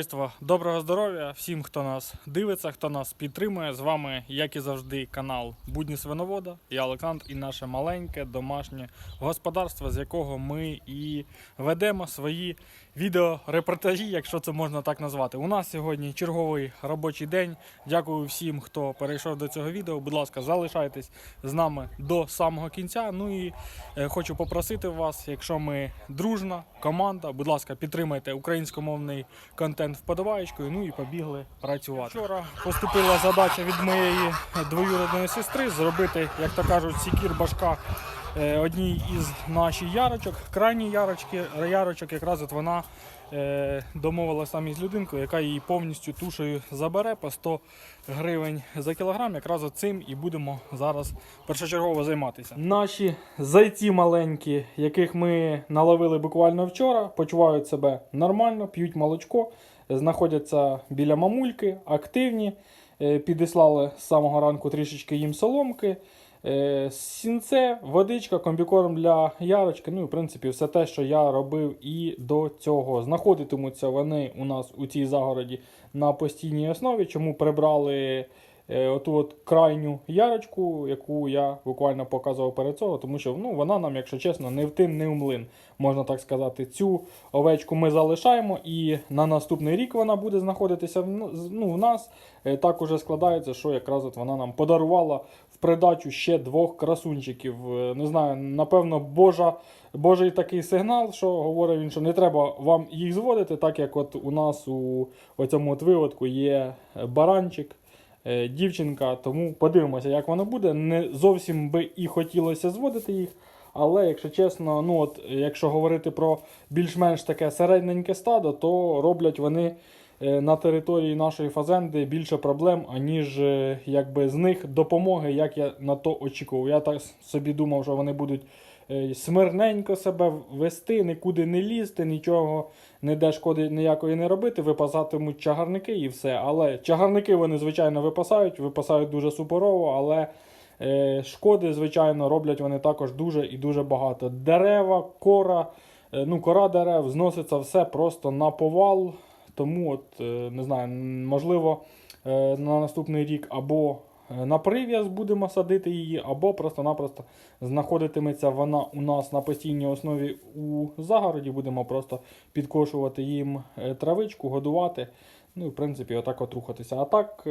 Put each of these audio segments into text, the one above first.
Товариство, доброго здоров'я всім, хто нас дивиться, хто нас підтримує. З вами, як і завжди, канал Будні Свиновода. Я Олександр і наше маленьке домашнє господарство, з якого ми і ведемо свої відеорепортажі, якщо це можна так назвати. У нас сьогодні черговий робочий день. Дякую всім, хто перейшов до цього відео. Будь ласка, залишайтесь з нами до самого кінця. Ну і е, хочу попросити вас, якщо ми дружна команда, будь ласка, підтримайте українськомовний контент вподобаєчкою. Ну і побігли працювати. Вчора поступила задача від моєї двоюродної сестри зробити, як то кажуть, сікір башка одній із наших ярочок. Крайній ярочки, ярочок, якраз от вона е, домовилася там із людинкою, яка її повністю тушею забере по 100 гривень за кілограм. Якраз цим і будемо зараз першочергово займатися. Наші зайці маленькі, яких ми наловили буквально вчора, почувають себе нормально, п'ють молочко, знаходяться біля мамульки, активні. Е, Підіслали з самого ранку трішечки їм соломки. Е, Сінце, водичка, комбікорм для ярочки. Ну і в принципі все те, що я робив і до цього. Знаходитимуться вони у нас у цій загороді на постійній основі. Чому прибрали е, оту от крайню ярочку, яку я буквально показував перед цього, тому що ну, вона нам, якщо чесно, не в тин, не в млин, можна так сказати. Цю овечку ми залишаємо, і на наступний рік вона буде знаходитися ну, в нас. Е, Так уже складається, що якраз от вона нам подарувала придачу ще двох красунчиків. Е, Не знаю, напевно, Божа, Божий такий сигнал, що говорить він, що не треба вам їх зводити, так як от у нас у цьому от виводку є баранчик. е, Дівчинка, тому подивимося, як воно буде. Не зовсім би і хотілося зводити їх. Але, якщо чесно, ну от, якщо говорити про більш-менш таке середненьке стадо, то роблять вони е, на території нашої фазенди більше проблем, аніж е, якби з них допомоги, як я на то очікував. Я так собі думав, що вони будуть е, смирненько себе вести, нікуди не лізти, нічого ніде шкоди ніякої не робити, випасатимуть чагарники і все. Але чагарники вони, звичайно, випасають, випасають дуже супорово, але е, шкоди, звичайно, роблять вони також дуже і дуже багато. Дерева, кора, е, ну, кора дерев, зноситься все просто на повал. Тому, от, е, не знаю, можливо, е, на наступний рік або е, на прив'яз будемо садити її, або просто-напросто знаходитиметься вона у нас на постійній основі у загороді. Будемо просто підкошувати їм травичку, годувати. Ну і в принципі, отак от рухатися. А так,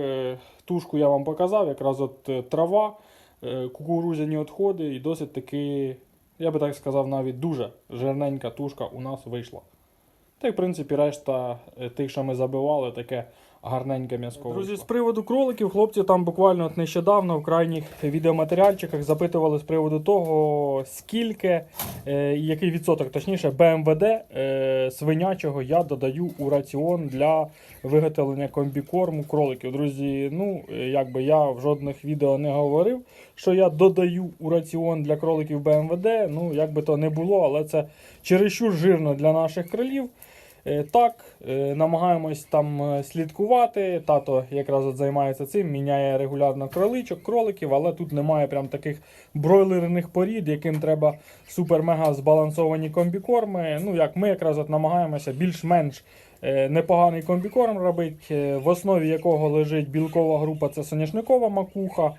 тушку я вам показав, якраз от трава, кукурудзяні відходи, і досить таки, я би так сказав, навіть дуже жирненька тушка у нас вийшла. Та й, в принципі, решта е, тих, що ми забивали, таке гарненьке м'язко. Друзі, з приводу кроликів, хлопці там буквально от нещодавно в крайніх відеоматеріальчиках запитували з приводу того, скільки е, який відсоток, точніше, БМВД е, свинячого я додаю у раціон для виготовлення комбікорму кроликів. Друзі, ну е, якби я в жодних відео не говорив, що я додаю у раціон для кроликів БМВД. Ну, як би то не було, але це чересчур жирно для наших кролів. Е, Так, е, намагаємось там е, слідкувати. Тато якраз от займається цим, міняє регулярно кроличок, кроликів, але тут немає прям таких бройлерних порід, яким треба супер-мега збалансовані комбікорми. Ну, як ми якраз от намагаємося більш-менш непоганий комбікорм робити, в основі якого лежить білкова група, це соняшникова макуха.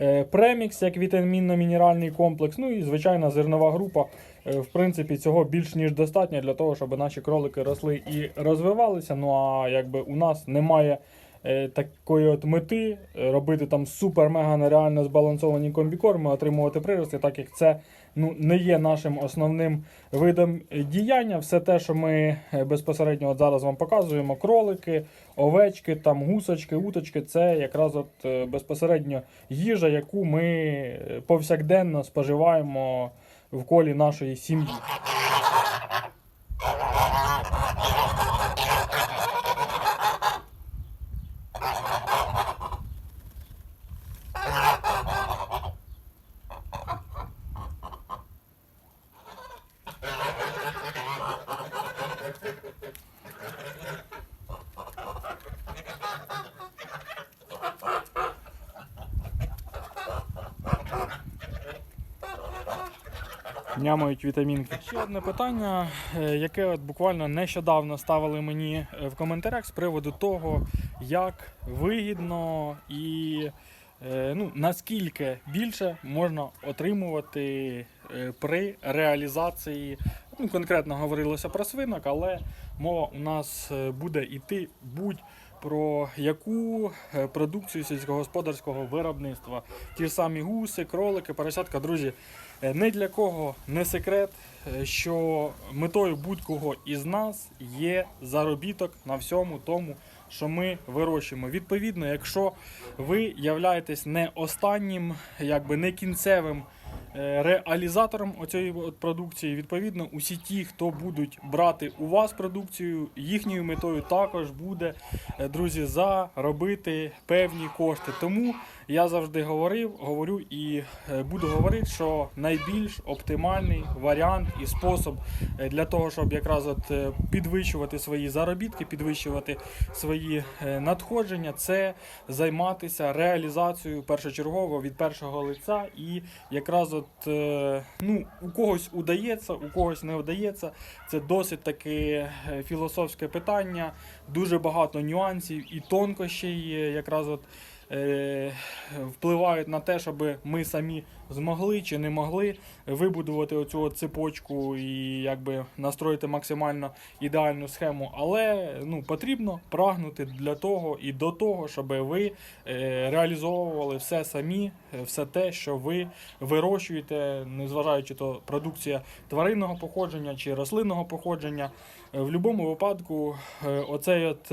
Е, Премікс як вітамінно-мінеральний комплекс, ну і звичайна зернова група. Е, В принципі, цього більш ніж достатньо для того, щоб наші кролики росли і розвивалися. Ну а якби у нас немає е, такої от мети робити там супер-мега нереально збалансовані комбікорми, отримувати прирости, так як це ну, не є нашим основним видом діяння. Все те, що ми е, безпосередньо от зараз вам показуємо, кролики, овечки, там гусочки, уточки, це якраз от е, безпосередньо їжа, яку ми е, повсякденно споживаємо в колі нашої сім'ї. Нямають вітамінки. Ще одне питання, е, яке от буквально нещодавно ставили мені е, в коментарях з приводу того, як вигідно і е, ну, наскільки більше можна отримувати при реалізації. Ну, конкретно говорилося про свинок, але мова у нас буде йти будь про яку е, продукцію сільськогосподарського виробництва. Ті ж самі гуси, кролики, поросятка, друзі. Е, Не для кого не секрет, е, що метою будь-кого із нас є заробіток на всьому тому, що ми вирощуємо. Відповідно, якщо ви являєтесь не останнім, якби не кінцевим реалізатором оцієї продукції, відповідно, усі ті, хто будуть брати у вас продукцію, їхньою метою також буде, е, друзі, заробити певні кошти. Тому я завжди говорив, говорю і е, буду говорити, що найбільш оптимальний варіант і спосіб е, для того, щоб якраз от е, підвищувати свої заробітки, підвищувати свої надходження, це займатися реалізацією першочергово від першого лиця. І якраз от ну, у когось удається, у когось не вдається. Це досить таке філософське питання, дуже багато нюансів і тонкощей якраз от впливають на те, щоб ми самі змогли чи не могли вибудувати оцю цепочку і якби настроїти максимально ідеальну схему. Але ну, потрібно прагнути для того і до того, щоб ви е, реалізовували все самі, е, все те, що ви вирощуєте, незважаючи то продукція тваринного походження чи рослинного походження. Е, В будь-якому випадку оцей от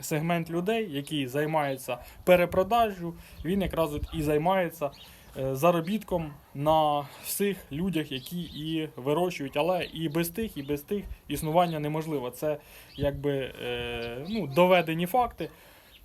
сегмент людей, який займається перепродажю, він якраз от і займається заробітком на всіх людях, які і вирощують, але і без тих, і без тих існування неможливо. Це якби е, ну, доведені факти.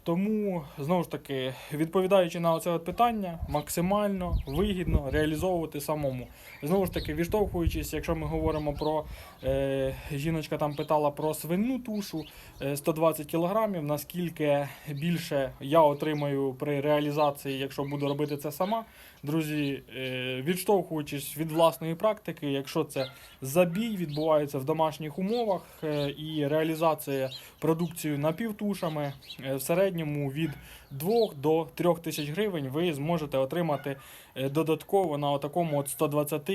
Тому знову ж таки, відповідаючи на це питання, максимально вигідно реалізовувати самому. Знову ж таки, відштовхуючись, якщо ми говоримо про е, жіночка там питала про свинну тушу е, 120 кілограмів, наскільки більше я отримаю при реалізації, якщо буду робити це сама. Друзі, е, відштовхуючись від власної практики, якщо це забій відбувається в домашніх умовах е, і реалізація продукції напівтушами, е, в середньому від 2 до 3 тисяч гривень ви зможете отримати е, додатково на такому от 120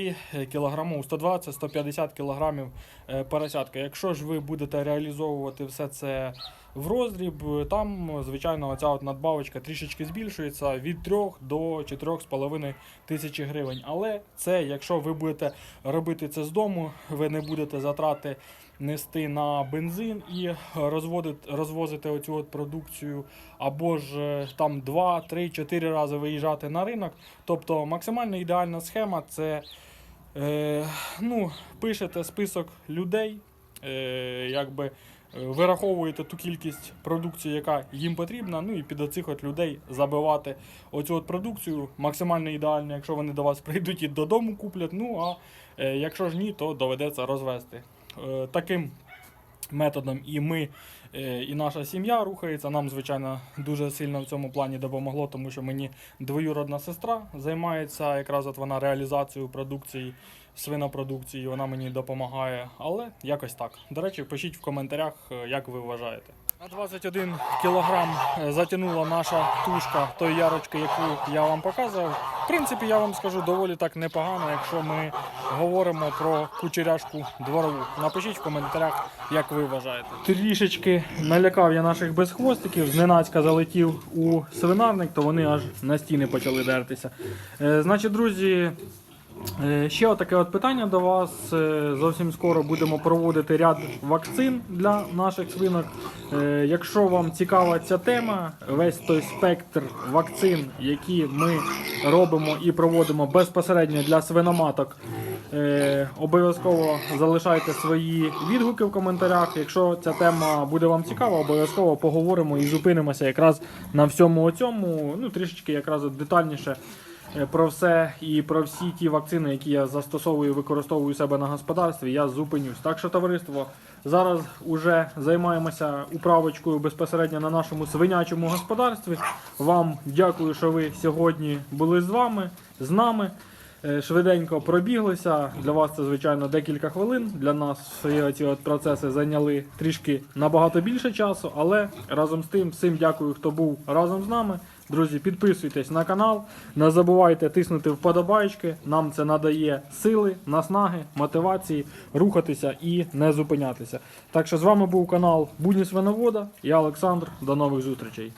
кілограму, 120-150 кілограмів е, поросятка. Якщо ж ви будете реалізовувати все це в роздріб, е, там, звичайно, оця от надбавочка трішечки збільшується від 3 до 4,5 тисячі гривень. Але це, якщо ви будете робити це з дому, ви не будете затрати нести на бензин і розводити, розвозити оцю от продукцію, або ж е, там 2, 3, 4 рази виїжджати на ринок. Тобто максимально ідеальна схема це е, ну, пишете список людей, е, якби. е, Вираховуєте ту кількість продукції, яка їм потрібна, ну і під оцих от людей забивати оцю от продукцію максимально ідеально, якщо вони до вас прийдуть і додому куплять. Ну а е, якщо ж ні, то доведеться розвести. Е, таким методом і ми, е, і наша сім'я рухається. Нам, звичайно, дуже сильно в цьому плані допомогло, тому що мені двоюродна сестра займається якраз от вона реалізацією продукції, свинопродукції, вона мені допомагає. Але якось так. До речі, пишіть в коментарях, е, як ви вважаєте. На 21 кілограм е, затягнула наша тушка тої ярочки, яку я вам показував. В принципі, я вам скажу доволі так непогано, якщо ми говоримо про кучеряшку дворову. Напишіть в коментарях, як ви вважаєте. Трішечки налякав я наших безхвостиків, зненацька залетів у свинарник, то вони аж на стіни почали дертися. Е, значить, друзі. Е, Ще таке от питання до вас. Е, Зовсім скоро будемо проводити ряд вакцин для наших свинок. Е, Якщо вам цікава ця тема, весь той спектр вакцин, які ми робимо і проводимо безпосередньо для свиноматок, обов'язково залишайте свої відгуки в коментарях. Якщо ця тема буде вам цікава, обов'язково поговоримо і зупинимося якраз на всьому цьому, ну трішечки якраз детальніше про все і про всі ті вакцини, які я застосовую і використовую у себе на господарстві, я зупинюсь. Так що, товариство, зараз уже займаємося управочкою безпосередньо на нашому свинячому господарстві. Вам дякую, що ви сьогодні були з вами, з нами. Е, швиденько пробіглися. Для вас це, звичайно, декілька хвилин. Для нас ці от процеси зайняли трішки набагато більше часу, але разом з тим, всім дякую, хто був разом з нами. Друзі, підписуйтесь на канал, не забувайте тиснути вподобайки. Нам це надає сили, наснаги, мотивації рухатися і не зупинятися. Так що з вами був канал Будні Свиновода. Я Олександр. До нових зустрічей.